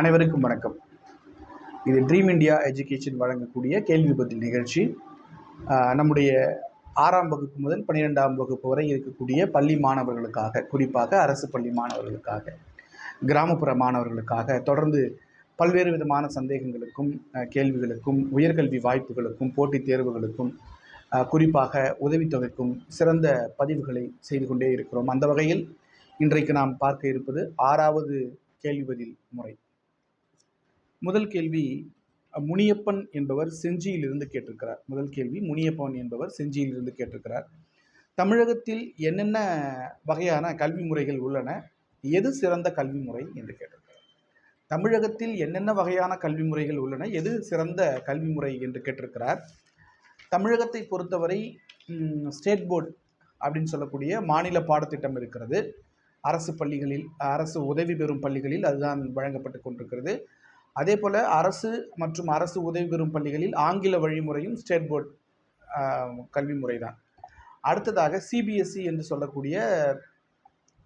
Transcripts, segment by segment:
அனைவருக்கும் வணக்கம். இது ட்ரீம் இண்டியா எஜுகேஷன் வழங்கக்கூடிய கேள்வி பதில் நிகழ்ச்சி. நம்முடைய ஆறாம் வகுப்பு முதல் பன்னிரெண்டாம் வகுப்பு வரை இருக்கக்கூடிய பள்ளி மாணவர்களுக்காக குறிப்பாக அரசு பள்ளி மாணவர்களுக்காக கிராமப்புற மாணவர்களுக்காக தொடர்ந்து பல்வேறு விதமான சந்தேகங்களுக்கும் கேள்விகளுக்கும் உயர்கல்வி வாய்ப்புகளுக்கும் போட்டித் தேர்வுகளுக்கும் குறிப்பாக உதவித்தொகைக்கும் சிறந்த பதிவுகளை செய்து கொண்டே இருக்கிறோம். அந்த வகையில் இன்றைக்கு நாம் பார்க்க இருப்பது ஆறாவது கேள்வி பதில் முறை. முதல் கேள்வி முனியப்பன் என்பவர் செஞ்சியிலிருந்து கேட்டிருக்கிறார். முதல் கேள்வி முனியப்பன் என்பவர் செஞ்சியிலிருந்து கேட்டிருக்கிறார். தமிழகத்தில் என்னென்ன வகையான கல்வி முறைகள் உள்ளன? எது சிறந்த கல்வி முறை என்று கேட்டிருக்கிறார். தமிழகத்தில் என்னென்ன வகையான கல்வி முறைகள் உள்ளன? எது சிறந்த கல்வி முறை என்று கேட்டிருக்கிறார். தமிழகத்தை பொறுத்தவரை ஸ்டேட் போர்டு அப்படின்னு சொல்லக்கூடிய மாநில பாடத்திட்டம் இருக்கிறது. அரசு பள்ளிகளில் அரசு உதவி பெறும் பள்ளிகளில் அதுதான் வழங்கப்பட்டு கொண்டிருக்கிறது. அதே போல் அரசு மற்றும் அரசு உதவி பெறும் பள்ளிகளில் ஆங்கில வழிமுறையும் ஸ்டேட் போர்டு கல்வி முறை தான் அடுத்ததாக சிபிஎஸ்சி என்று சொல்லக்கூடிய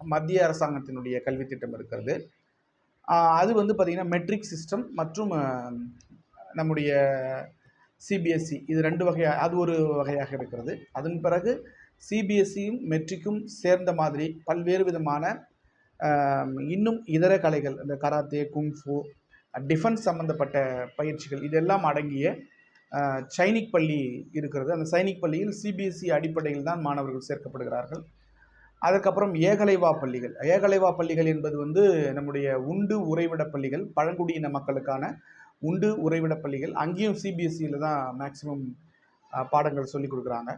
மத்திய அரசாங்கத்தினுடைய கல்வி திட்டம் இருக்கிறது. அது வந்து பார்த்திங்கன்னா மெட்ரிக் சிஸ்டம் மற்றும் நம்முடைய சிபிஎஸ்சி இது ரெண்டு வகையாக அது ஒரு வகையாக இருக்கிறது. அதன் பிறகு சிபிஎஸ்சியும் மெட்ரிக்கும் சேர்ந்த மாதிரி பல்வேறு விதமான இன்னும் இதர கலைகள் இந்த கராத்தே குங்ஃபு டிஃபென்ஸ் சம்மந்தப்பட்ட பயிற்சிகள் இதெல்லாம் அடங்கிய சைனிக் பள்ளி இருக்கிறது. அந்த சைனிக் பள்ளியில் சிபிஎஸ்சி அடிப்படையில் தான் மாணவர்கள் சேர்க்கப்படுகிறார்கள். அதுக்கப்புறம் ஏகலைவா பள்ளிகள். ஏகலைவா பள்ளிகள் என்பது வந்து நம்முடைய உண்டு உறைவிட பள்ளிகள் பழங்குடியின மக்களுக்கான உண்டு உறைவிட பள்ளிகள். அங்கேயும் சிபிஎஸ்சியில் தான் மேக்சிமம் பாடங்கள் சொல்லிக் கொடுக்குறாங்க.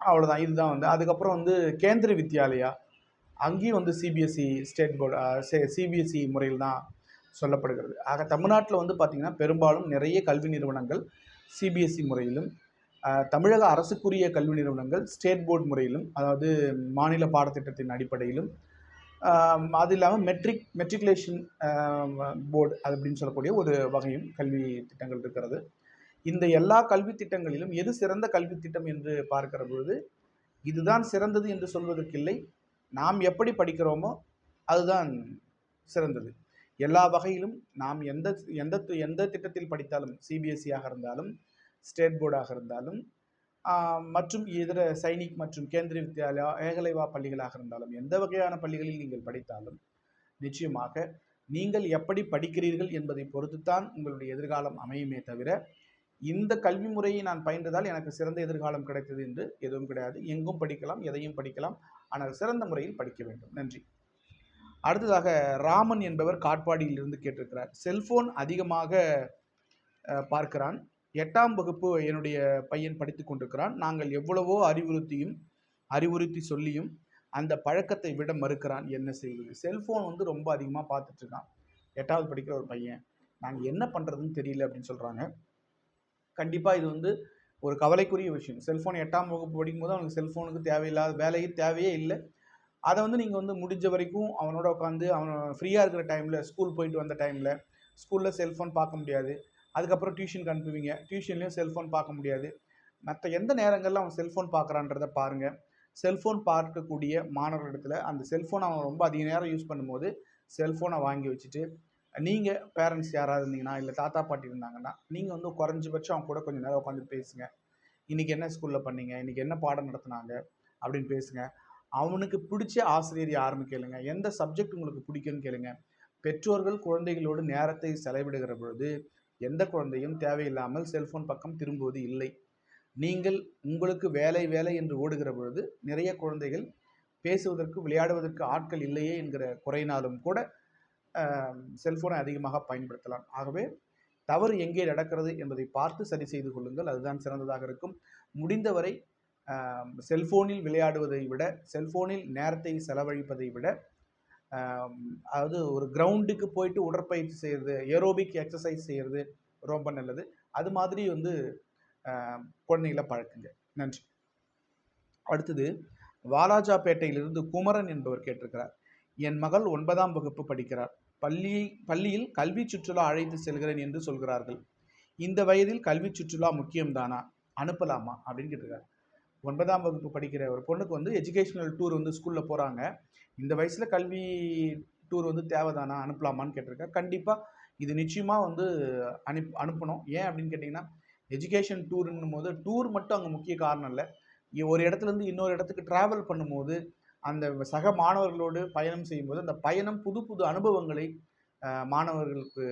அவ்வளோதான் இதுதான் வந்து. அதுக்கப்புறம் வந்து கேந்திர வித்யாலயா. அங்கேயும் வந்து சிபிஎஸ்சி ஸ்டேட் போர்டு சிபிஎஸ்சி முறையில் தான் சொல்லப்படுகிறது. ஆக தமிழ்நாட்டில் வந்து பார்த்திங்கன்னா பெரும்பாலும் நிறைய கல்வி நிறுவனங்கள் சிபிஎஸ்சி முறையிலும் தமிழக அரசுக்குரிய கல்வி நிறுவனங்கள் ஸ்டேட் போர்டு முறையிலும் அதாவது மாநில பாடத்திட்டத்தின் அடிப்படையிலும் அது இல்லாமல் மெட்ரிக் மெட்ரிகுலேஷன் போர்டு அது அப்படின்னு சொல்லக்கூடிய ஒரு வகையும் கல்வி திட்டங்கள் இருக்கிறது. இந்த எல்லா கல்வி திட்டங்களிலும் எது சிறந்த கல்வி திட்டம் என்று பார்க்கிற பொழுது இதுதான் சிறந்தது என்று சொல்வதற்கில்லை நாம் எப்படி படிக்கிறோமோ அதுதான் சிறந்தது. எல்லா வகையிலும் நாம் எந்த எந்த எந்த திட்டத்தில் படித்தாலும் சிபிஎஸ்சியாக இருந்தாலும் ஸ்டேட் போர்டாக இருந்தாலும் மற்றும் இதர சைனிக் மற்றும் கேந்திரிய வித்யாலயா ஏகலைவா பள்ளிகளாக இருந்தாலும் எந்த வகையான பள்ளிகளில் நீங்கள் படித்தாலும் நிச்சயமாக நீங்கள் எப்படி படிக்கிறீர்கள் என்பதை பொறுத்துத்தான் உங்களுடைய எதிர்காலம் அமையுமே தவிர இந்த கல்வி முறையை நான் பயின்றதால் எனக்கு சிறந்த எதிர்காலம் கிடைத்தது என்று எதுவும் கிடையாது. எங்கும் படிக்கலாம் எதையும் படிக்கலாம் ஆனால் சிறந்த முறையில் படிக்க வேண்டும். நன்றி. அடுத்ததாக ராமன் என்பவர் காட்பாடியிலிருந்து கேட்டிருக்கிறார். செல்போன் அதிகமாக பார்க்கிறான். எட்டாம் வகுப்பு என்னுடைய பையன் படித்து கொண்டிருக்கிறான். நாங்கள் எவ்வளவோ அறிவுறுத்தியும் அறிவுறுத்தி சொல்லியும் அந்த பழக்கத்தை விட மறுக்கிறான். என்ன செய்வது? செல்ஃபோன் வந்து ரொம்ப அதிகமாக பார்த்துட்ருக்கான். எட்டாவது படிக்கிற ஒரு பையன். நாங்கள் என்ன பண்ணுறதுன்னு தெரியல அப்படின்னு சொல்கிறாங்க கண்டிப்பாக இது வந்து ஒரு கவலைக்குரிய விஷயம். செல்ஃபோன் எட்டாம் வகுப்பு படிக்கும்போது அவனுக்கு செல்ஃபோனுக்கு தேவையில்லாத வேலைக்கு தேவையே இல்லை. அதை வந்து நீங்கள் வந்து முடிஞ்ச வரைக்கும் அவனோட உட்காந்து அவன் ஃப்ரீயாக இருக்கிற டைமில் ஸ்கூல் போயிட்டு வந்த டைமில் ஸ்கூலில் செல்ஃபோன் பார்க்க முடியாது. அதுக்கப்புறம் டியூஷனுக்கு அனுப்புவீங்க. டியூஷன்லேயும் செல்ஃபோன் பார்க்க முடியாது. மற்ற எந்த நேரங்களில் அவன் செல்ஃபோன் பார்க்குறான்றத பாருங்கள் செல்ஃபோன் பார்க்கக்கூடிய மாணவர்களிடத்தில் அந்த செல்ஃபோன் அவன் ரொம்ப அதிக நேரம் யூஸ் பண்ணும்போது செல்ஃபோனை வாங்கி வச்சுட்டு நீங்கள் பேரண்ட்ஸ் யாராவது இருந்தீங்கன்னா இல்லை தாத்தா பாட்டி இருந்தாங்கன்னா நீங்கள் வந்து குறைஞ்சபட்சம் அவங்க கூட கொஞ்சம் நேரம் உட்காந்து பேசுங்க. இன்றைக்கி என்ன ஸ்கூலில் பண்ணீங்க? இன்றைக்கி என்ன பாடம் நடத்துனாங்க? அப்படின்னு பேசுங்க. அவனுக்கு பிடிச்ச ஆசிரியர் யாருன்னு கேளுங்க. எந்த சப்ஜெக்ட் உங்களுக்கு பிடிக்கும்னு கேளுங்க. பெற்றோர்கள் குழந்தைகளோடு நேரத்தை செலவிடுகிற பொழுது எந்த குழந்தையும் தேவையில்லாமல் செல்போன் பக்கம் திரும்புவது இல்லை. நீங்கள் உங்களுக்கு வேலை வேலை என்று ஓடுகிற பொழுது நிறைய குழந்தைகள் பேசுவதற்கு விளையாடுவதற்கு ஆட்கள் இல்லையே என்கிற குறையினாலும் கூட செல்போனை அதிகமாக பயன்படுத்தலாம். ஆகவே தவறு எங்கே நடக்கிறது என்பதை பார்த்து சரி செய்து கொள்ளுங்கள். அதுதான் சிறந்ததாக இருக்கும். முடிந்தவரை செல்ஃபோனில் விளையாடுவதை விட செல்ஃபோனில் நேரத்தை செலவழிப்பதை விட அதாவது ஒரு கிரவுண்டுக்கு போயிட்டு உடற்பயிற்சி செய்கிறது ஏரோபிக் எக்ஸசைஸ் செய்கிறது ரொம்ப நல்லது. அது மாதிரி வந்து குழந்தைகளை பழக்குங்க. நன்றி. அடுத்தது வாலாஜாபேட்டையிலிருந்து குமரன் என்பவர் கேட்டிருக்கிறார். என் மகள் ஒன்பதாம் வகுப்பு படிக்கிறார் பள்ளி பள்ளியில் கல்வி சுற்றுலா அழைத்து செல்கிறேன் என்று சொல்கிறார்கள். இந்த வயதில் கல்வி சுற்றுலா முக்கியம்தானா? அனுப்பலாமா? அப்படின்னு கேட்டிருக்காரு ஒன்பதாம் வகுப்பு படிக்கிற ஒரு பொண்ணுக்கு வந்து எஜுகேஷ்னல் டூர் வந்து ஸ்கூலில் போகிறாங்க இந்த வயசில் கல்வி டூர் வந்து தேவைதானா? அனுப்பலாமான்னு கேட்டிருக்கேன் கண்டிப்பாக இது நிச்சயமாக வந்து அனுப் அனுப்பணும். ஏன் அப்படின்னு கேட்டிங்கன்னா எஜுகேஷன் டூருன்னும் போது டூர் மட்டும் அங்கே முக்கிய காரணம் இல்லை. ஒரு இடத்துலேருந்து இன்னொரு இடத்துக்கு ட்ராவல் பண்ணும்போது அந்த சக மாணவர்களோடு பயணம் செய்யும்போது அந்த பயணம் புது புது அனுபவங்களை மாணவர்களுக்கு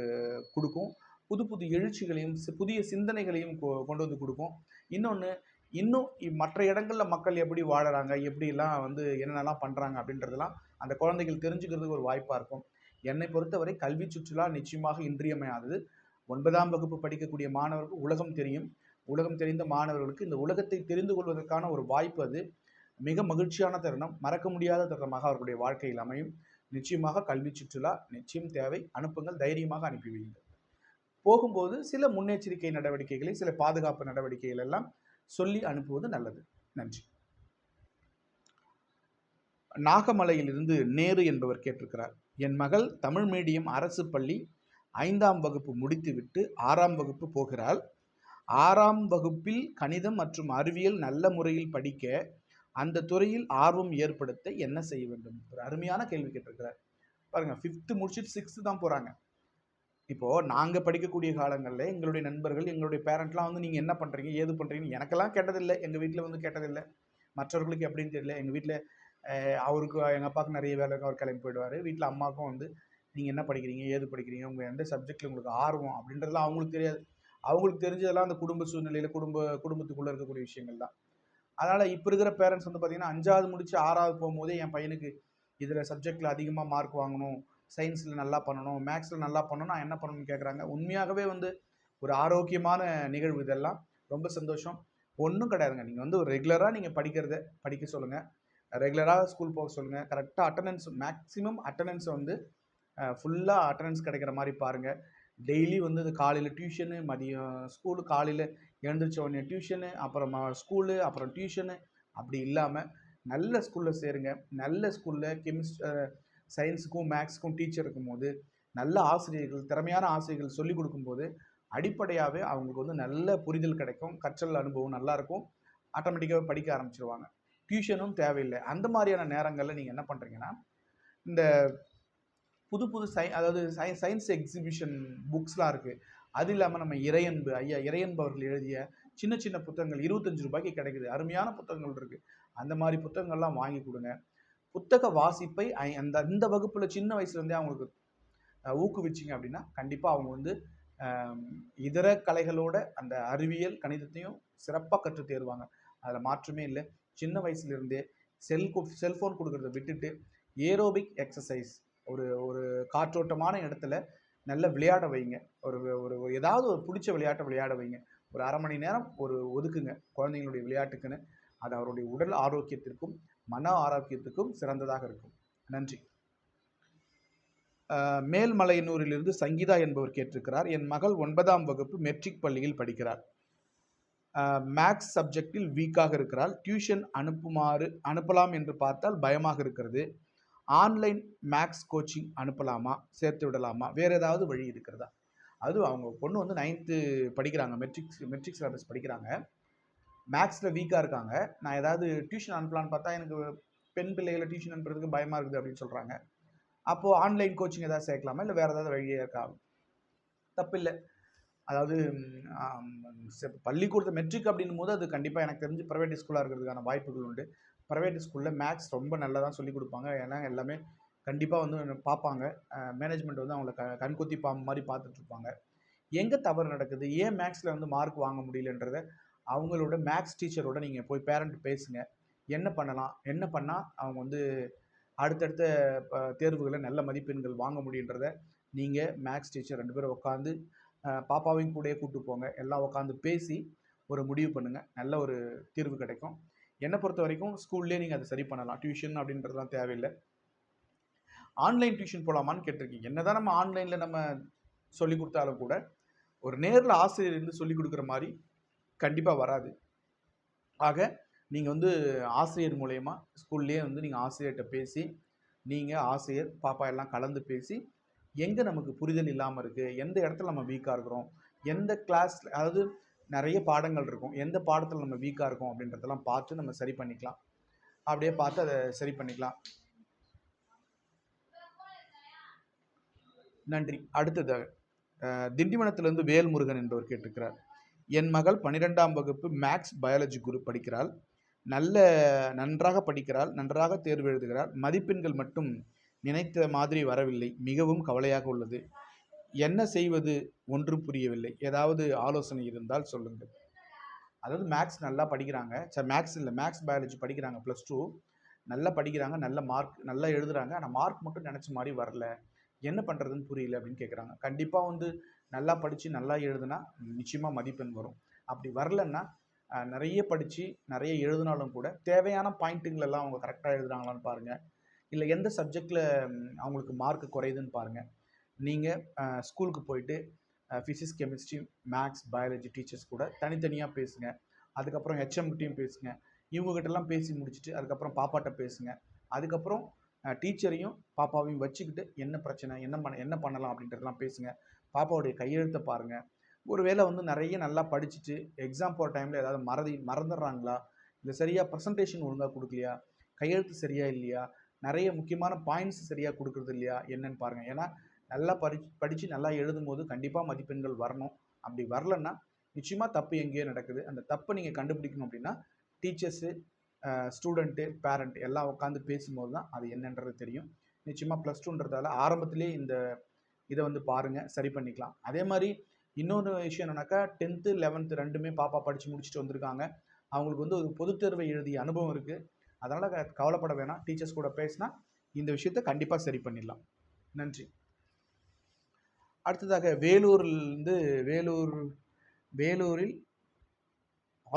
கொடுக்கும். புது புது எழுச்சிகளையும் புதிய சிந்தனைகளையும் கொ- கொண்டு வந்து கொடுக்கும். இன்னொன்று இன்னும் இ- மற்ற இடங்களில் மக்கள் எப்படி வாழறாங்க எப்படிலாம் வந்து என்னென்னலாம் பண்ணுறாங்க அப்படின்றதெல்லாம் அந்த குழந்தைகள் தெரிஞ்சுக்கிறதுக்கு ஒரு வாய்ப்பாக இருக்கும். என்னை பொறுத்தவரை கல்வி சுற்றுலா நிச்சயமாக இன்றியமையாதது. ஒன்பதாம் வகுப்பு படிக்கக்கூடிய மாணவருக்கு உலகம் தெரியும். உலகம் தெரிந்த மாணவர்களுக்கு இந்த உலகத்தை தெரிந்து கொள்வதற்கான ஒரு வாய்ப்பு அது. மிக மகிழ்ச்சியான தருணம். மறக்க முடியாத தருணமாக அவர்களுடைய வாழ்க்கையில் அமையும். நிச்சயமாக கல்வி சுற்றுலா நிச்சயம் தேவை. அனுப்புங்கள். தைரியமாக அனுப்பி வையுங்கள். போகும்போது சில முன்னெச்சரிக்கை நடவடிக்கைகளை சில பாதுகாப்பு நடவடிக்கைகள் எல்லாம் சொல்லி அனுப்புவது நல்லது. நன்றி. நாகமலையிலிருந்து நேரு என்பவர் கேட்டிருக்கிறார். என் மகள் தமிழ் மீடியம் அரசு பள்ளி ஐந்தாம் வகுப்பு முடித்துவிட்டு ஆறாம் வகுப்பு போகிறாள். ஆறாம் வகுப்பில் கணிதம் மற்றும் அறிவியல் நல்ல முறையில் படிக்க அந்த துறையில் ஆர்வம் ஏற்படுத்த என்ன செய்ய வேண்டும்? ஒரு அருமையான கேள்வி கேட்டிருக்கிறார். பாருங்க ஃபிஃப்த்து முடிச்சுட்டு சிக்ஸ்த்து தான் போகிறாங்க இப்போது நாங்கள் படிக்கக்கூடிய காலங்களில் எங்களுடைய நண்பர்கள் எங்களுடைய பேரண்ட்லாம் வந்து நீங்கள் என்ன பண்ணுறீங்க ஏது பண்ணுறீங்கன்னு எனக்கெல்லாம் கேட்டதில்லை. எங்கள் வீட்டில் வந்து கேட்டதில்லை. மற்றவர்களுக்கு எப்படின்னு தெரியல. எங்கள் வீட்டில் அவருக்கு எங்கள் அப்பாவுக்கு நிறைய வேலை இருக்கும். அவர் கிளம்பி போயிடுவார். வீட்டில் அம்மாவுக்கும் வந்து நீங்கள் என்ன படிக்கிறீங்க ஏது படிக்கிறீங்க உங்கள் எந்த சப்ஜெக்டில் உங்களுக்கு ஆர்வம் அப்படின்றதுலாம் அவங்களுக்கு தெரியாது. அவங்களுக்கு தெரிஞ்சதெல்லாம் அந்த குடும்ப சூழ்நிலையில் குடும்ப குடும்பத்துக்குள்ளே இருக்கக்கூடிய விஷயங்கள் தான். அதனால் இப்போ இருக்கிற பேரண்ட்ஸ் வந்து பார்த்திங்கன்னா அஞ்சாவது முடித்து ஆறாவது போகும்போதே என் பையனுக்கு இதில் சப்ஜெக்டில் அதிகமாக மார்க் வாங்கணும். சயின்ஸில் நல்லா பண்ணணும் மேக்ஸில் நல்லா பண்ணணும் நான் என்ன பண்ணணும்னு கேட்குறாங்க உண்மையாகவே வந்து ஒரு ஆரோக்கியமான நிகழ்வு இதெல்லாம். ரொம்ப சந்தோஷம். ஒன்றும் கிடையாதுங்க. நீங்கள் வந்து ஒரு ரெகுலராக நீங்கள் படிக்கிறத படிக்க சொல்லுங்கள் ரெகுலராக ஸ்கூல் போக சொல்லுங்கள் கரெக்டாக அட்டண்டன்ஸ் மேக்ஸிமம் அட்டண்டன்ஸை வந்து ஃபுல்லாக அட்டண்டன்ஸ் கிடைக்கிற மாதிரி பாருங்கள் டெய்லி வந்து இது காலையில் டியூஷனு மதியம் ஸ்கூலு காலையில் எழுந்திரிச்ச உடனே டியூஷனு அப்புறம் ஸ்கூலு அப்புறம் டியூஷனு அப்படி இல்லாமல் நல்ல ஸ்கூலில் சேருங்க. நல்ல ஸ்கூலில் கெமிஸ்ட் சயின்ஸுக்கும் மேக்ஸுக்கும் டீச்சர் இருக்கும்போது நல்ல ஆசிரியர்கள் திறமையான ஆசிரியர்கள் சொல்லிக் கொடுக்கும்போது அடிப்படையாகவே அவங்களுக்கு வந்து நல்ல புரிதல் கிடைக்கும் கற்றல் அனுபவம் நல்லாயிருக்கும் ஆட்டோமேட்டிக்காகவே படிக்க ஆரம்பிச்சிருவாங்க. டியூஷனும் தேவையில்லை. அந்த மாதிரியான நேரங்களில் நீங்கள் என்ன பண்ணுறீங்கன்னா இந்த புது புது சை அதாவது சை சயின்ஸ் எக்ஸிபிஷன் புக்ஸ்லாம் இருக்குது அது இல்லாமல் நம்ம இறையன்பு ஐயா இறையன்பு அவர்கள் எழுதிய சின்ன சின்ன புத்தகங்கள் இருபத்தஞ்சு ரூபாய்க்கு கிடைக்குது. அருமையான புத்தகங்கள் இருக்குது அந்த மாதிரி புத்தகங்கள்லாம் வாங்கி கொடுங்க. புத்தக வாசிப்பை அந்த அந்த வகுப்பில் சின்ன வயசுலேருந்தே அவங்களுக்கு ஊக்குவிச்சிங்க அப்படின்னா கண்டிப்பாக அவங்க வந்து இதர கலைகளோட அந்த அறிவியல் கணிதத்தையும் சிறப்பாக கற்று தேர்வாங்க. அதில் மாற்றமே இல்லை. சின்ன வயசுலேருந்தே செல் செல்ஃபோன் கொடுக்கறத விட்டுட்டு ஏரோபிக் எக்ஸசைஸ் ஒரு ஒரு காற்றோட்டமான இடத்துல நல்ல விளையாட வைங்க. ஒரு ஒரு ஏதாவது ஒரு பிடிச்ச விளையாட்டை விளையாட வைங்க. ஒரு அரை மணி நேரம் ஒரு ஒதுக்குங்க. குழந்தைங்களுடைய விளையாட்டுக்குன்னு. அது அவருடைய உடல் ஆரோக்கியத்திற்கும் மன ஆரோக்கியத்துக்கும் சிறந்ததாக இருக்கும். நன்றி. மேல்மலையனூரிலிருந்து சங்கீதா என்பவர் கேட்டிருக்கிறார். என் மகள் ஒன்பதாம் வகுப்பு மெட்ரிக் பள்ளியில் படிக்கிறார். மேக்ஸ் சப்ஜெக்டில் வீக்காக இருக்கிறாள். டியூஷன் அனுப்புமாறு அனுப்பலாம் என்று பார்த்தால் பயமாக இருக்கிறது. ஆன்லைன் மேக்ஸ் கோச்சிங் அனுப்பலாமா? சேர்த்து விடலாமா? வேறு ஏதாவது வழி இருக்கிறதா? அது அவங்க பொண்ணு வந்து நைன்த்து படிக்கிறாங்க. மெட்ரிக்ஸ் மெட்ரிக் சிலபஸ் படிக்கிறாங்க. மேக்ஸில் வீக்காக இருக்காங்க. நான் ஏதாவது டியூஷன் அனுப்பலான்னு பார்த்தா எனக்கு பெண் பிள்ளைகளை டியூஷன் அனுப்புறதுக்கு பயமாக இருக்குது அப்படின்னு சொல்கிறாங்க அப்போது ஆன்லைன் கோச்சிங் ஏதாவது சேர்க்கலாமா? இல்லை வேறு ஏதாவது வழியே இருக்கா? தப்பில்லை. அதாவது பள்ளிக்கூடத்து மெட்ரிக் அப்படின்னும் போது அது கண்டிப்பாக எனக்கு தெரிஞ்சு ப்ரைவேட் ஸ்கூலாக இருக்கிறதுக்கான வாய்ப்புகள் உண்டு. ப்ரைவேட் ஸ்கூலில் மேக்ஸ் ரொம்ப நல்லா தான் சொல்லிக் கொடுப்பாங்க. ஏன்னா எல்லாமே கண்டிப்பாக வந்து பார்ப்பாங்க. மேனேஜ்மெண்ட் வந்து அவங்கள க கண்கொத்தி பாம்பு மாதிரி பார்த்துட்ருப்பாங்க எங்கே தவறு நடக்குது? ஏன் மேக்ஸில் வந்து மார்க் வாங்க முடியலன்றத அவங்களோட மேக்ஸ் டீச்சரோட நீங்கள் போய் பேரண்ட் பேசுங்க. என்ன பண்ணலாம்? என்ன பண்ணால் அவங்க வந்து அடுத்தடுத்த ப- தேர்வுகளை நல்ல மதிப்பெண்கள் வாங்க முடியுன்றத நீங்கள் மேக்ஸ் டீச்சர் ரெண்டு பேரும் உட்காந்து பாப்பாவையும் கூடயே கூப்பிட்டு போங்க. எல்லாம் உட்காந்து பேசி ஒரு முடிவு பண்ணுங்கள் நல்ல ஒரு தீர்வு கிடைக்கும். என்னை பொறுத்த வரைக்கும் ஸ்கூல்லேயே நீங்கள் அதை சரி பண்ணலாம். டியூஷன் அப்படின்றதுலாம் தேவையில்லை. ஆன்லைன் டியூஷன் போகலாமான்னு கேட்டிருக்கீங்க. என்னதான் நம்ம ஆன்லைனில் நம்ம சொல்லி கொடுத்தாலும் கூட ஒரு நேரில் ஆசிரியர் இருந்து சொல்லி கொடுக்குற மாதிரி கண்டிப்பாக வராது. ஆக நீங்கள் வந்து ஆசிரியர் மூலயமா ஸ்கூல்லேயே வந்து நீங்கள் ஆசிரியர்கிட்ட பேசி நீங்கள் ஆசிரியர் பாப்பா எல்லாம் கலந்து பேசி எங்கே நமக்கு புரிதல் இல்லாமல் இருக்குது எந்த இடத்துல நம்ம வீக்காக இருக்கிறோம் எந்த கிளாஸில் அதாவது நிறைய பாடங்கள் இருக்கும் எந்த பாடத்தில் நம்ம வீக்காக இருக்கோம் அப்படின்றதெல்லாம் பார்த்து நம்ம சரி பண்ணிக்கலாம். அப்படியே பார்த்து அதை சரி பண்ணிக்கலாம். நன்றி. அடுத்ததாக திண்டிவனத்திலிருந்து வேல்முருகன் என்பவர் கேட்டிருக்கிறார். என் மகள் பன்னிரெண்டாம் வகுப்பு மேக்ஸ் பயாலஜி குரூப் படிக்கிறாள். நல்ல நன்றாக படிக்கிறாள். நன்றாக தேர்வு எழுதுகிறாள். மதிப்பெண்கள் மட்டும் நினைத்த மாதிரி வரவில்லை. மிகவும் கவலையாக உள்ளது. என்ன செய்வது ஒன்றும் புரியவில்லை. ஏதாவது ஆலோசனை இருந்தால் சொல்லுங்கள். அதாவது மேக்ஸ் நல்லா படிக்கிறாங்க. சார் மேக்ஸ் இல்லை. மேக்ஸ் பயாலஜி படிக்கிறாங்க. ப்ளஸ் டூ நல்லா படிக்கிறாங்க. நல்ல மார்க் நல்லா எழுதுகிறாங்க ஆனால் மார்க் மட்டும் நினச்ச மாதிரி வரல. என்ன பண்ணுறதுன்னு புரியல அப்படின்னு கேட்குறாங்க கண்டிப்பாக வந்து நல்லா படித்து நல்லா எழுதுனா நிச்சயமாக மதிப்பெண் வரும். அப்படி வரலன்னா நிறைய படித்து நிறைய எழுதினாலும் கூட தேவையான பாயிண்ட்டுங்களெல்லாம் அவங்க கரெக்டாக எழுதுனாங்களான்னு பாருங்கள் இல்லை எந்த சப்ஜெக்டில் அவங்களுக்கு மார்க் குறையுதுன்னு பாருங்கள் நீங்கள் ஸ்கூலுக்கு போயிட்டு physics chemistry maths biology teachers கூட தனித்தனியாக பேசுங்க. அதுக்கப்புறம் ஹெச்எம்கிட்டையும் பேசுங்க. இவங்ககிட்டலாம் பேசி முடிச்சுட்டு அதுக்கப்புறம் பாப்பாட்ட பேசுங்க. அதுக்கப்புறம் டீச்சரையும் பாப்பாவையும் வச்சுக்கிட்டு என்ன பிரச்சனை என்ன பண்ண என்ன பண்ணலாம் அப்படின்றதெல்லாம் பேசுங்க. பாப்பாவுடைய கையெழுத்தை பாருங்கள் ஒருவேளை வந்து நிறைய நல்லா படிச்சுட்டு எக்ஸாம் போகிற டைமில் ஏதாவது மறதி மறந்துடுறாங்களா? இல்லை சரியாக ப்ரெசன்டேஷன் ஒழுங்காக கொடுக்கலையா? கையெழுத்து சரியாக இல்லையா? நிறைய முக்கியமான பாயிண்ட்ஸ் சரியாக கொடுக்குறது இல்லையா? என்னன்னு பாருங்கள் ஏன்னா நல்லா படி படித்து நல்லா எழுதும் போது கண்டிப்பாக மதிப்பெண்கள் வரணும். அப்படி வரலன்னா நிச்சயமாக தப்பு எங்கேயோ நடக்குது. அந்த தப்பை நீங்கள் கண்டுபிடிக்கணும் அப்படின்னா டீச்சர்ஸு ஸ்டூடெண்ட்டு பேரண்ட் எல்லாம் உட்காந்து பேசும்போது தான் அது என்னன்றது தெரியும். நிச்சயமாக ப்ளஸ் டூன்றதால ஆரம்பத்திலேயே இந்த இதை வந்து பாருங்கள் சரி பண்ணிக்கலாம். அதே மாதிரி இன்னொரு விஷயம் என்னன்னாக்கா டென்த்து லெவன்த்து ரெண்டுமே பாப்பா படித்து முடிச்சுட்டு வந்திருக்காங்க. அவங்களுக்கு வந்து ஒரு பொதுத் தேர்வை எழுதிய அனுபவம் இருக்குது அதனால் கவலைப்பட வேணாம். டீச்சர்ஸ் கூட பேசினா இந்த விஷயத்தை கண்டிப்பாக சரி பண்ணிடலாம். நன்றி. அடுத்ததாக வேலூர்லேருந்து வேலூர் வேலூரில்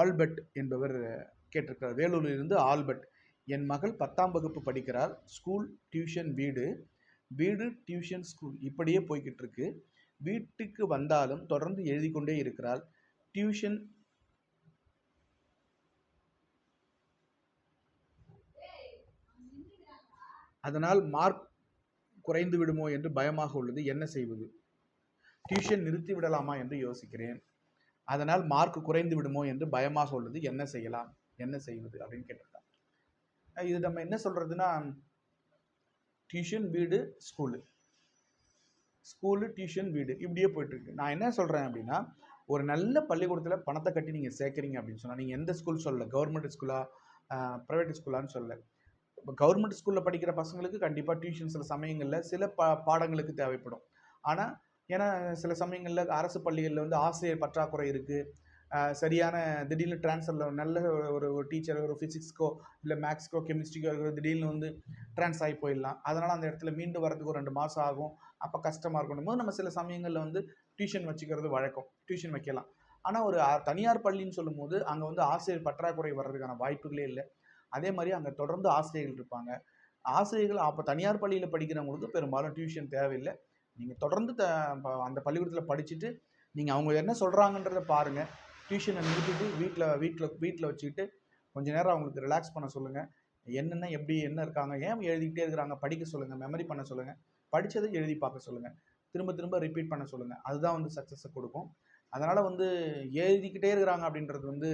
ஆல்பர்ட் என்பவர் கேட்டிருக்கிறார். வேலூரிலிருந்து ஆல்பர்ட். என் மகள் பத்தாம் வகுப்பு படிக்கிறார். ஸ்கூல் டியூஷன் வீடு. வீடு டியூஷன் ஸ்கூல் இப்படியே போய்கிட்டு இருக்கு வீட்டுக்கு வந்தாலும் தொடர்ந்து எழுதி கொண்டே இருக்கிறாள். டியூஷன் அதனால் மார்க் குறைந்து விடுமோ என்று பயமாக உள்ளது. என்ன செய்வது? டியூஷன் நிறுத்தி விடலாமா என்று யோசிக்கிறேன். அதனால் மார்க் குறைந்து விடுமோ என்று பயமாக உள்ளது. என்ன செய்யலாம்? என்ன செய்வது? அப்படின்னு கேட்டிருக்காங்க இது நம்ம என்ன சொல்றதுன்னா டியூஷன் வீடு ஸ்கூலு. ஸ்கூலு டியூஷன் வீடு இப்படியே போயிட்டுருக்கு. நான் என்ன சொல்கிறேன் அப்படின்னா ஒரு நல்ல பள்ளிக்கூடத்தில் பணத்தை கட்டி நீங்கள் சேர்க்குறீங்க அப்படின்னு சொன்னால் நீங்கள் எந்த ஸ்கூல் சொல்லலை? கவர்மெண்ட் ஸ்கூலா ப்ரைவேட் ஸ்கூலான்னு சொல்லலை. இப்போ கவர்மெண்ட் ஸ்கூலில் படிக்கிற பசங்களுக்கு கண்டிப்பாக டியூஷன் சில சமயங்களில் சில பா பாடங்களுக்கு தேவைப்படும். ஆனால் ஏன்னா சில சமயங்களில் அரசு பள்ளிகளில் வந்து ஆசிரியர் பற்றாக்குறை இருக்குது சரியான திடீர்னு ட்ரான்ஸ்ஃபரில் நல்ல ஒரு- ஒரு டீச்சர் ஒரு ஃபிசிக்ஸ்க்கோ இல்லை மேக்ஸ்க்கோ கெமிஸ்ட்ரிக்கோ இருக்கிற திடீர்னு வந்து ட்ரான்ஸ் ஆகி போயிடலாம். அதனால் அந்த இடத்துல மீண்டு வரதுக்கு ஒரு ரெண்டு மாதம் ஆகும். அப்போ கஷ்டமாக இருக்கணும் போது நம்ம சில சமயங்களில் வந்து டியூஷன் வச்சுக்கிறது வழக்கம். டியூஷன் வைக்கலாம். ஆனால் ஒரு தனியார் பள்ளின்னு சொல்லும்போது அங்கே வந்து ஆசிரியர் பற்றாக்குறை வர்றதுக்கான வாய்ப்புகளே இல்லை. அதே மாதிரி அங்கே தொடர்ந்து ஆசிரியர்கள் இருப்பாங்க. ஆசிரியர்கள் அப்போ தனியார் பள்ளியில் படிக்கிறவங்களுக்கு பெரும்பாலும் டியூஷன் தேவையில்லை. நீங்கள் தொடர்ந்து த ப- அந்த பள்ளிக்கூடத்தில் படிச்சுட்டு நீங்கள் அவங்க என்ன சொல்கிறாங்கன்றத பாருங்கள் டியூஷனை நிறுத்திட்டு வீட்டில் வீட்டில் வீட்டில் வச்சுக்கிட்டு கொஞ்ச நேரம் அவங்களுக்கு ரிலாக்ஸ் பண்ண சொல்லுங்கள் என்னென்ன எப்படி என்ன இருக்காங்க ஏன் எழுதிக்கிட்டே இருக்கிறாங்க படிக்க சொல்லுங்கள் மெமரி பண்ண சொல்லுங்கள் படித்ததை எழுதி பார்க்க சொல்லுங்கள் திரும்ப திரும்ப ரிப்பீட் பண்ண சொல்லுங்கள் அதுதான் வந்து சக்ஸஸை கொடுக்கும். அதனால் வந்து எழுதிக்கிட்டே இருக்கிறாங்க அப்படின்றது வந்து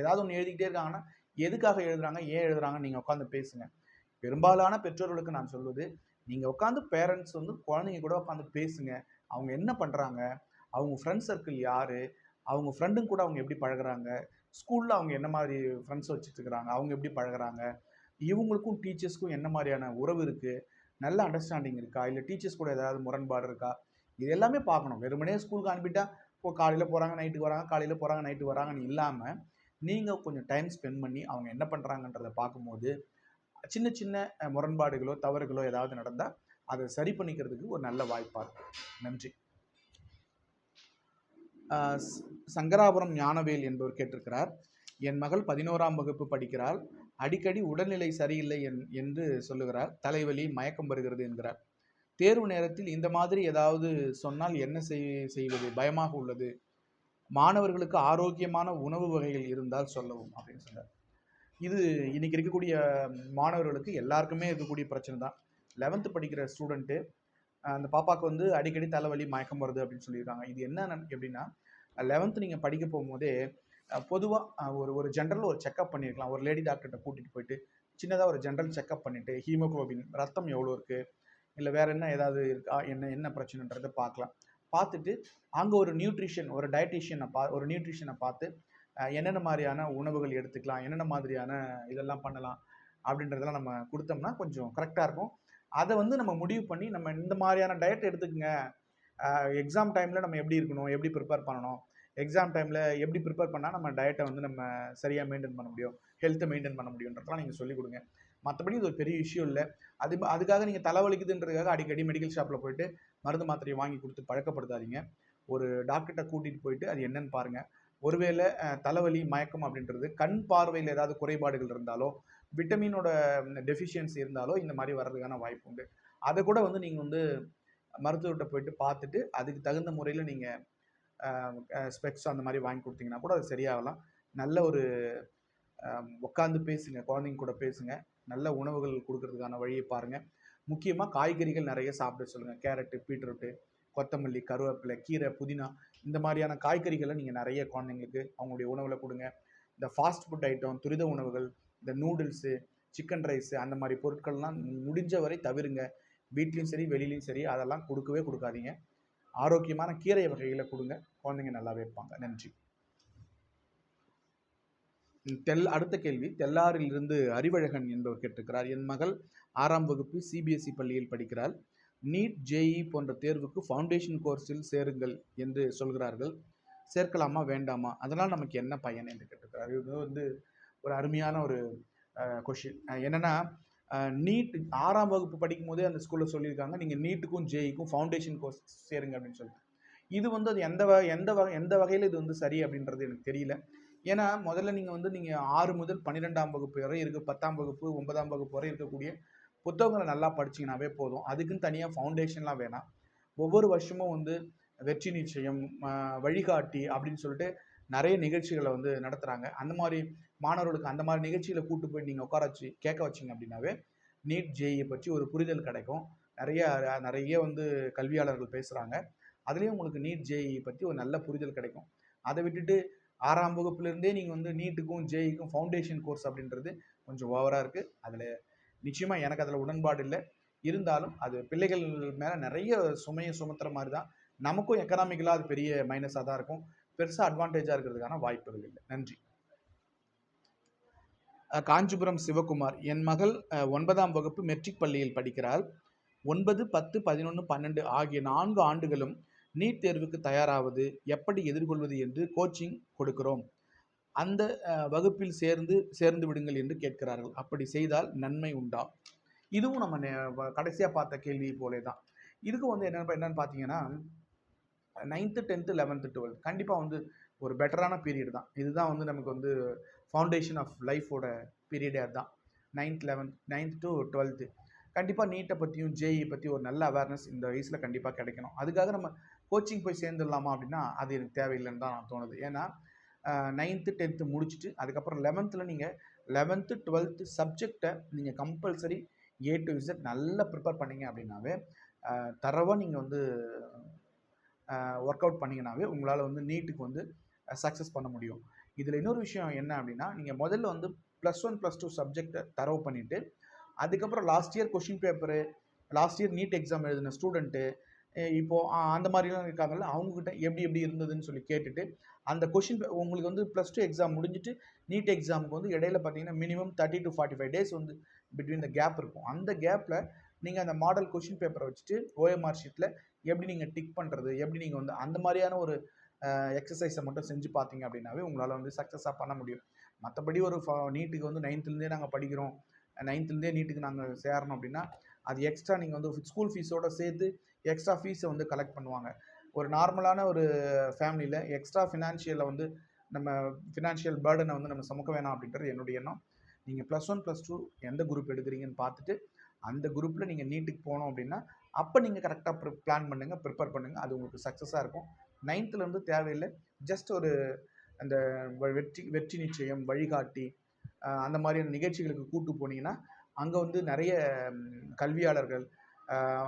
ஏதாவது ஒன்று எழுதிக்கிட்டே இருக்காங்கன்னா எதுக்காக எழுதுறாங்க ஏன் எழுதுறாங்கன்னு நீங்கள் உட்காந்து பேசுங்க. பெரும்பாலான பெற்றோர்களுக்கு நான் சொல்வது நீங்கள் உட்காந்து பேரண்ட்ஸ் வந்து குழந்தைங்க கூட உட்காந்து பேசுங்க. அவங்க என்ன பண்ணுறாங்க அவங்க ஃப்ரெண்ட்ஸ் சர்க்கிள் யார்? அவங்க ஃப்ரெண்டுங்க கூட அவங்க எப்படி பழகுறாங்க? ஸ்கூலில் அவங்க என்ன மாதிரி ஃப்ரெண்ட்ஸ் வச்சுட்டுருக்குறாங்க அவங்க எப்படி பழகுறாங்க? இவங்களுக்கும் டீச்சர்ஸ்க்கும் என்ன மாதிரியான உறவு இருக்குது நல்ல அண்டர்ஸ்டாண்டிங் இருக்கா? இல்லை டீச்சர்ஸ் கூட ஏதாவது முரண்பாடு இருக்கா? இது எல்லாமே பார்க்கணும். வெறுமனே ஸ்கூலுக்கு அனுப்பிட்டா இப்போ காலையில் போகிறாங்க நைட்டுக்கு வராங்க காலையில் போகிறாங்க நைட்டு வராங்கன்னு இல்லாமல் நீங்கள் கொஞ்சம் டைம் ஸ்பெண்ட் பண்ணி அவங்க என்ன பண்ணுறாங்கன்றதை பார்க்கும்போது சின்ன சின்ன முரண்பாடுகளோ தவறுகளோ ஏதாவது நடந்தால் அதை சரி பண்ணிக்கிறதுக்கு ஒரு நல்ல வாய்ப்பாக இருக்கும். நன்றி. சங்கராபுரம் ஞானவேல் என்பவர் கேட்டிருக்கிறார். என் மகள் பதினோராம் வகுப்பு படிக்கிறாள். அடிக்கடி உடல்நிலை சரியில்லை என் என்று சொல்லுகிறார். தலைவலி மயக்கம் வருகிறது என்கிறார். தேர்வு நேரத்தில் இந்த மாதிரி ஏதாவது சொன்னால் என்ன செய் செய்வது? பயமாக உள்ளது. மாணவர்களுக்கு ஆரோக்கியமான உணவு வகைகள் இருந்தால் சொல்லவும் அப்படின்னு சொன்னார். இது இன்னைக்கு இருக்கக்கூடிய மாணவர்களுக்கு எல்லாருக்குமே இருக்கக்கூடிய பிரச்சனை தான். லெவன்த்து படிக்கிற ஸ்டூடெண்ட்டு அந்த பாப்பாவுக்கு வந்து அடிக்கடி தலைவலி மயக்கம் வருது அப்படின்னு சொல்லியிருக்காங்க. இது என்ன எப்படின்னா லெவன்த்து நீங்கள் படிக்க போகும்போதே பொதுவாக ஒரு ஒரு ஜென்ரல் ஒரு செக்அப் பண்ணியிருக்கலாம். ஒரு லேடி டாக்டர்கிட்ட கூட்டிகிட்டு போயிட்டு சின்னதாக ஒரு ஜென்ரல் செக்அப் பண்ணிவிட்டு ஹீமோக்ளோபின் ரத்தம் எவ்வளோ இருக்குது இல்லை வேறு என்ன ஏதாவது இருக்கா? என்ன என்ன பிரச்சனைன்றதை பார்க்கலாம். பார்த்துட்டு அங்கே ஒரு நியூட்ரிஷன் ஒரு டயட்டிஷியனை பா ஒரு நியூட்ரிஷனை பார்த்து என்னென்ன மாதிரியான உணவுகள் எடுத்துக்கலாம்? என்னென்ன மாதிரியான இதெல்லாம் பண்ணலாம்? அப்படின்றதெல்லாம் நம்ம கொடுத்தோம்னா கொஞ்சம் கரெக்டாக இருக்கும். அதை வந்து நம்ம முடிவு பண்ணி நம்ம இந்த மாதிரியான டயட் எடுத்துக்கங்க. எக்ஸாம் டைமில் நம்ம எப்படி இருக்கணும் எப்படி ப்ரிப்பேர் பண்ணணும்? எக்ஸாம் டைமில் எப்படி ப்ரிப்பேர் பண்ணால் நம்ம டயட்டை வந்து நம்ம சரியாக மெயின்டைன் பண்ண முடியும்? ஹெல்த்தை மெயின்டைன் பண்ண முடியுன்றதெல்லாம் நீங்கள் சொல்லிக் கொடுங்க. மற்றபடி இது ஒரு பெரிய இஷ்யூ இல்லை. அது அதுக்காக நீங்கள் தலைவலிக்குதுன்றதுக்காக அடிக்கடி மெடிக்கல் ஷாப்பில் போயிட்டு மருந்து மாத்திரையை வாங்கி கொடுத்து பழக்கப்படுத்தாதீங்க. ஒரு டாக்டர்கிட்ட கூட்டிகிட்டு போயிட்டு அது என்னன்னு பாருங்கள் ஒருவேளை தலைவலி மயக்கம் அப்படின்றது கண் பார்வையில் ஏதாவது குறைபாடுகள் இருந்தாலோ விட்டமினோட டெஃபிஷியன்சி இருந்தாலோ இந்த மாதிரி வர்றதுக்கான வாய்ப்பு உண்டு. அதை கூட வந்து நீங்கள் வந்து மருத்துவர்கிட்ட போயிட்டு பார்த்துட்டு அதுக்கு தகுந்த முறையில் நீங்கள் ஸ்பெக்ஸ் அந்த மாதிரி வாங்கி கொடுத்தீங்கன்னா கூட அது சரியாகலாம். நல்ல ஒரு உட்காந்து பேசுங்க குழந்தைங்க கூட பேசுங்க. நல்ல உணவுகள் கொடுக்கறதுக்கான வழியை பாருங்கள் முக்கியமாக காய்கறிகள் நிறைய சாப்பிட சொல்லுங்கள் கேரட்டு பீட்ரூட்டு கொத்தமல்லி கருவேப்பிலை கீரை புதினா இந்த மாதிரியான காய்கறிகளை நீங்கள் நிறைய குழந்தைங்களுக்கு அவங்களுடைய உணவில் கொடுங்க. இந்த ஃபாஸ்ட் ஃபுட் ஐட்டம் துரித உணவுகள் இந்த நூடுல்ஸு சிக்கன் ரைஸு அந்த மாதிரி பொருட்கள்லாம் முடிஞ்ச வரை தவிருங்க. வீட்லேயும் சரி வெளியிலையும் சரி அதெல்லாம் கொடுக்கவே கொடுக்காதீங்க. ஆரோக்கியமான கீரை வகைகளை கொடுங்க. குழந்தைங்க நல்லாவே இருப்பாங்க. நன்றி. தெல் அடுத்த கேள்வி. தெல்லாரிலிருந்து அறிவழகன் என்பவர் கேட்டிருக்கிறார். என் மகள் ஆறாம் வகுப்பு சிபிஎஸ்இ பள்ளியில் படிக்கிறாள். நீட் ஜேஇ போன்ற தேர்வுக்கு ஃபவுண்டேஷன் கோர்ஸில் சேருங்கள் என்று சொல்கிறார்கள். சேர்க்கலாமா வேண்டாமா? அதனால் நமக்கு என்ன பயன் என்று கேட்டிருக்கிறார். இது வந்து ஒரு அருமையான ஒரு கொஷின் என்னென்னா நீட் ஆறாம் வகுப்பு படிக்கும் போதே அந்த ஸ்கூலில் சொல்லியிருக்காங்க நீங்கள் நீட்டுக்கும் ஜேஇக்கும் ஃபவுண்டேஷன் கோர்ஸ் சேருங்க அப்படின்னு சொல்லிட்டு. இது வந்து அது எந்த வகை எந்த வகை எந்த வகையில் இது வந்து சரி அப்படின்றது எனக்கு தெரியல. ஏன்னா முதல்ல நீங்கள் வந்து நீங்கள் ஆறு முதல் பன்னிரெண்டாம் வகுப்பு வரை இருக்க பத்தாம் வகுப்பு ஒன்பதாம் வகுப்பு வரை இருக்கக்கூடிய புத்தகங்களை நல்லா படிச்சீங்கன்னாவே போதும். அதுக்குன்னு தனியாக ஃபவுண்டேஷன்லாம் வேணாம். ஒவ்வொரு வருஷமும் வந்து வெற்றி நிச்சயம் வழிகாட்டி அப்படின்னு சொல்லிட்டு நிறைய நிகழ்ச்சிகளை வந்து நடத்துகிறாங்க அந்த மாதிரி மாணவர்களுக்கு அந்த மாதிரி நிகழ்ச்சியில் கூட்டு போய் நீங்கள் உட்கார வச்சு கேட்க வச்சிங்க அப்படின்னாவே நீட் ஜேஇ பற்றி ஒரு புரிதல் கிடைக்கும். நிறைய நிறைய வந்து கல்வியாளர்கள் பேசுகிறாங்க அதுலேயும் உங்களுக்கு நீட் ஜேஇ பற்றி ஒரு நல்ல புரிதல் கிடைக்கும். அதை விட்டுட்டு ஆறாம் வகுப்புலேருந்தே நீங்கள் வந்து நீட்டுக்கும் ஜேஇக்கும் ஃபவுண்டேஷன் கோர்ஸ் அப்படின்றது கொஞ்சம் ஓவராக இருக்குது அதில் நிச்சயமாக எனக்கு அதில் உடன்பாடு இல்லை. இருந்தாலும் அது பிள்ளைகள் மேலே நிறைய சுமையை சுமத்துற மாதிரி தான் நமக்கும் எக்கனாமிக்கலாக அது பெரிய மைனஸாக தான் இருக்கும். பெருசாக அட்வான்டேஜாக இருக்கிறதுக்கான வாய்ப்புகள் இல்லை. நன்றி. காஞ்சிபுரம் சிவகுமார். என் மகள் ஒன்பதாம் வகுப்பு மெட்ரிக் பள்ளியில் படிக்கிறாள். ஒன்பது பத்து பதினொன்று பன்னெண்டு ஆகிய நான்கு ஆண்டுகளும் நீட் தேர்வுக்கு தயாராவது எப்படி எதிர்கொள்வது என்று கோச்சிங் கொடுக்கிறோம். அந்த வகுப்பில் சேர்ந்து சேர்ந்து விடுங்கள் என்று கேட்கிறார்கள். அப்படி செய்தால் நன்மை உண்டா? இதுவும் நம்ம கடைசியாக பார்த்த கேள்வி போலே தான். இதுக்கு வந்து என்னென்ன என்னென்னு பார்த்தீங்கன்னா நைன்த்து டென்த்து லெவன்த்து டுவெல்த் கண்டிப்பாக வந்து ஒரு பெட்டரான பீரியட் தான். இதுதான் வந்து நமக்கு வந்து ஃபவுண்டேஷன் ஆஃப் லைஃபோட பீரியடே அதுதான். Ninth eleventh ninth to twelfth கண்டிப்பாக நீட்டை பற்றியும் ஜேஇ பற்றி ஒரு நல்ல அவேர்னஸ் இந்த வயசில் கண்டிப்பாக கிடைக்கணும். அதுக்காக நம்ம கோச்சிங் போய் சேர்ந்துடலாமா அப்படின்னா அது எனக்கு தேவையில்லைன்னு தான் நான் தோணுது. ஏன்னா நைன்த்து டென்த்து முடிச்சுட்டு அதுக்கப்புறம் லெவன்த்தில் நீங்கள் லெவன்த்து டுவெல்த்து சப்ஜெக்டை நீங்கள் கம்பல்சரி ஏ டு இசட் நல்லா ப்ரிப்பேர் பண்ணீங்க அப்படின்னாவே தரவாக நீங்கள் வந்து ஒர்க் அவுட் பண்ணிங்கனாவே உங்களால் வந்து நீட்டுக்கு வந்து சக்ஸஸ் பண்ண முடியும். இதில் இன்னொரு விஷயம் என்ன அப்படின்னா நீங்கள் முதல்ல வந்து ப்ளஸ் ஒன் ப்ளஸ் டூ சப்ஜெக்டை தரவு பண்ணிவிட்டு அதுக்கப்புறம் last year question paper last year NEET exam எழுதின ஸ்டூடெண்ட்டு இப்போது அந்த மாதிரிலாம் இருக்காங்கல்ல அவங்கக்கிட்ட எப்படி எப்படி இருந்ததுன்னு சொல்லி கேட்டுட்டு அந்த கொஷின் உங்களுக்கு வந்து ப்ளஸ் டூ எக்ஸாம் முடிஞ்சிட்டு நீட் எக்ஸாமுக்கு வந்து இடையில பார்த்தீங்கன்னா minimum thirty to forty five days வந்து பிட்வீன் த கேப் இருக்கும். அந்த கேப்பில் நீங்கள் அந்த மாடல் கொஷின் பேப்பரை வச்சுட்டு ஓஎம்ஆர் ஷீட்டில் எப்படி நீங்கள் டிக் பண்ணுறது எப்படி நீங்கள் வந்து அந்த மாதிரியான ஒரு எக்ஸசைஸை மட்டும் செஞ்சு பார்த்தீங்க அப்படின்னாவே உங்களால் வந்து சக்ஸஸாக பண்ண முடியும். மற்றபடி ஒரு ஃபா நீட்டுக்கு வந்து நைன்த்துலேருந்தே நாங்கள் படிக்கிறோம். நைன்த்துலேருந்தே நீட்டுக்கு நாங்கள் சேரணும் அப்படின்னா அது எக்ஸ்ட்ரா நீங்கள் வந்து ஸ்கூல் ஃபீஸோடு சேர்த்து எக்ஸ்ட்ரா ஃபீஸை வந்து கலெக்ட் பண்ணுவாங்க. ஒரு நார்மலான ஒரு ஃபேமிலியில் எக்ஸ்ட்ரா ஃபினான்ஷியலில் வந்து நம்ம ஃபினான்ஷியல் பேர்டனை வந்து நம்ம சுமக்க வேணாம் அப்படின்றது என்னுடைய எண்ணம். நீங்கள் ப்ளஸ் ஒன் ப்ளஸ் டூ எந்த குரூப் எடுக்கிறீங்கன்னு பார்த்துட்டு அந்த குரூப்பில் நீங்கள் நீட்டுக்கு போனோம் அப்படின்னா அப்போ நீங்கள் கரெக்டாக ப்ரி பிளான் பண்ணுங்கள் ப்ரிப்பேர் பண்ணுங்கள் அது உங்களுக்கு சக்ஸஸாக இருக்கும். நைன்த்துலேருந்து தேவையில்லை. ஜஸ்ட் ஒரு அந்த வ- வெற்றி வெற்றி நிச்சயம் வழிகாட்டி அந்த மாதிரியான நிகழ்ச்சிகளுக்கு கூட்டு போனீங்கன்னா அங்கே வந்து நிறைய கல்வியாளர்கள்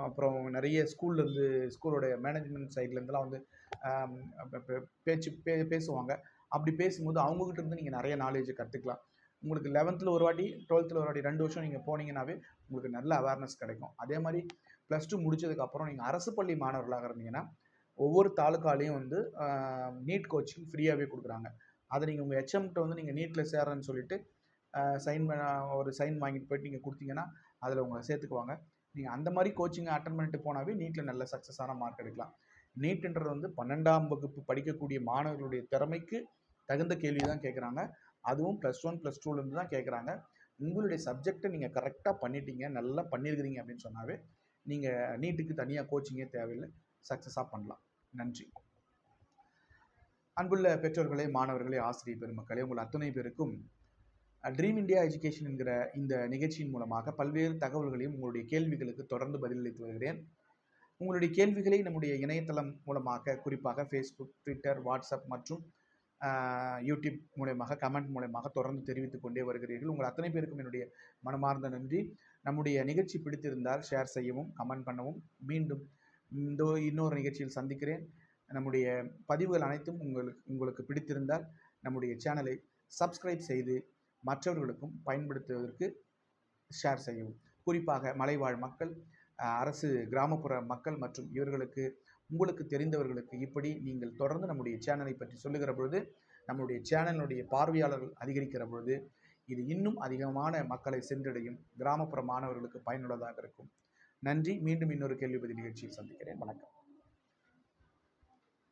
அப்புறம் நிறைய ஸ்கூல்லேருந்து ஸ்கூலோட மேனேஜ்மெண்ட் சைட்லேருந்துலாம் வந்து பேச்சு பே பேசுவாங்க. அப்படி பேசும்போது அவங்கக்கிட்ட இருந்து நீங்கள் நிறைய நாலேஜை கற்றுக்கலாம் உங்களுக்கு லெவன்த்தில் ஒரு வாட்டி டுவெல்த்தில் ஒரு வாட்டி ரெண்டு வருஷம் நீங்கள் போனீங்கன்னாவே உங்களுக்கு நல்ல அவேர்னஸ் கிடைக்கும். அதே மாதிரி ப்ளஸ் டூ முடிச்சதுக்கப்புறம் நீங்கள் அரசு பள்ளி மாணவர்களாக இருந்தீங்கன்னா ஒவ்வொரு தாலுக்காலையும் வந்து நீட் கோச்சிங் ஃப்ரீயாகவே கொடுக்குறாங்க. அதை நீங்கள் உங்கள் ஹெச்எம்கிட்ட வந்து நீங்கள் நீட்டில் சேர்றேன்னு சொல்லிட்டு சைன் ஒரு சைன் வாங்கிட்டு போயிட்டு நீங்கள் கொடுத்தீங்கன்னா அதில் உங்களை சேர்த்துக்குவாங்க. நீங்கள் அந்த மாதிரி கோச்சிங்கை அட்டன் பண்ணிட்டு போனாவே நீட்டில் நல்ல சக்ஸஸான மார்க் எடுக்கலாம். நீட்டுன்றது வந்து பன்னெண்டாம் வகுப்பு படிக்கக்கூடிய மாணவர்களுடைய திறமைக்கு தகுந்த கேள்வி தான் கேட்குறாங்க அதுவும் ப்ளஸ் ஒன் ப்ளஸ் டூலேருந்து தான் கேட்குறாங்க உங்களுடைய சப்ஜெக்டை நீங்கள் கரெக்டாக பண்ணிட்டீங்க நல்லா பண்ணியிருக்கிறீங்க அப்படின்னு சொன்னாவே நீங்கள் நீட்டுக்கு தனியாக கோச்சிங்கே தேவையில்லை. சக்ஸஸாக பண்ணலாம். நன்றி. அன்புள்ள பெற்றோர்களே மாணவர்களே ஆசிரியர் பெருமக்களே உங்கள் அத்தனை பேருக்கும் ட்ரீம் இந்தியா எஜுகேஷன் என்கிற இந்த நிகழ்ச்சியின் மூலமாக பல்வேறு தகவல்களையும் உங்களுடைய கேள்விகளுக்கு தொடர்ந்து பதிலளித்து வருகிறேன். உங்களுடைய கேள்விகளை நம்முடைய இணையதளம் மூலமாக குறிப்பாக ஃபேஸ்புக் ட்விட்டர் வாட்ஸ்அப் மற்றும் யூடியூப் மூலயமாக கமெண்ட் மூலயமாக தொடர்ந்து தெரிவித்துக் கொண்டே வருகிறீர்கள். உங்கள் அத்தனை பேருக்கும் என்னுடைய மனமார்ந்த நன்றி. நம்முடைய நிகழ்ச்சி பிடித்திருந்தால் ஷேர் செய்யவும் கமெண்ட் பண்ணவும். மீண்டும் இந்த இன்னொரு நிகழ்ச்சியில் சந்திக்கிறேன். நம்முடைய பதிவுகள் அனைத்தும் உங்களுக்கு உங்களுக்கு பிடித்திருந்தால் நம்முடைய சேனலை சப்ஸ்கிரைப் செய்து மற்றவர்களுக்கும் பயன்படுத்துவதற்கு ஷேர் செய்யவும். குறிப்பாக மலைவாழ் மக்கள் அரசு கிராமப்புற மக்கள் மற்றும் இவர்களுக்கு உங்களுக்கு தெரிந்தவர்களுக்கு இப்படி நீங்கள் தொடர்ந்து நம்முடைய சேனலை பற்றி சொல்லுகிற பொழுது நம்முடைய சேனலுடைய பார்வையாளர்கள் அதிகரிக்கிற பொழுது இது இன்னும் அதிகமான மக்களை சென்றடையும். கிராமப்புற மாணவர்களுக்கு பயனுள்ளதாக இருக்கும். நன்றி. மீண்டும் இன்னொரு கேள்வி நிகழ்ச்சியில் சந்திக்கிறேன். வணக்கம்.